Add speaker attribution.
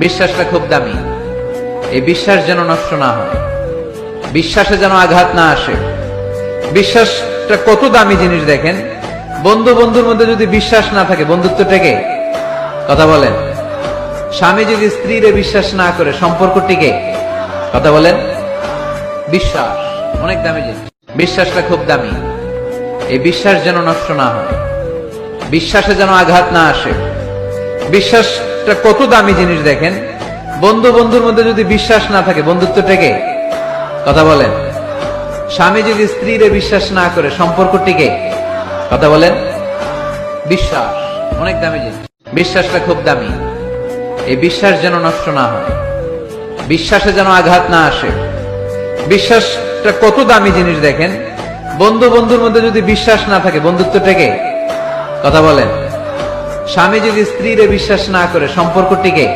Speaker 1: বিশ্বাসটা খুব দামি। এই বিশ্বাস যেন নষ্ট না হয়। বিশ্বাসে যেন আঘাত না আসে। বিশ্বাসটা কত দামি জিনিস দেখেন। বন্ধু বন্ধুর মধ্যে যদি বিশ্বাস না থাকে বন্ধুত্ব টেকে কথা বলেন। স্বামী যদি স্ত্রীরে বিশ্বাস না করে সম্পর্ক টিকে কথা বলেন। বিশ্বাস, অনেক দামি জিনিস। বিশ্বাসটা খুব দামি। এই বিশ্বাস যেন নষ্ট না হয়। বিশ্বাসে যেন আঘাত না আসে। বিশ্বাসটা কত দামি জিনিস দেখেন? বন্ধু বন্ধুর মধ্যে যদি বিশ্বাস না থাকে বন্ধুত্ব টেকে কথা বলেন। স্বামী যদি স্ত্রীরে বিশ্বাস না করে সম্পর্ক টিকে কথা বলেন। বিশ্বাস, অনেক দামি জিনিস। বিশ্বাসটা খুব দামি। এই বিশ্বাস যেন নষ্ট না হয়। বিশ্বাসে যেন আঘাত না আসে। বিশ্বাসটা কত দামি জিনিস দেখেন? বন্ধু বন্ধুর মধ্যে যদি বিশ্বাস না থাকে বন্ধুত্ব টেকে কথা বলেন। স্বামী যদি স্ত্রীরে বিশ্বাস না করে সম্পর্ক টিকে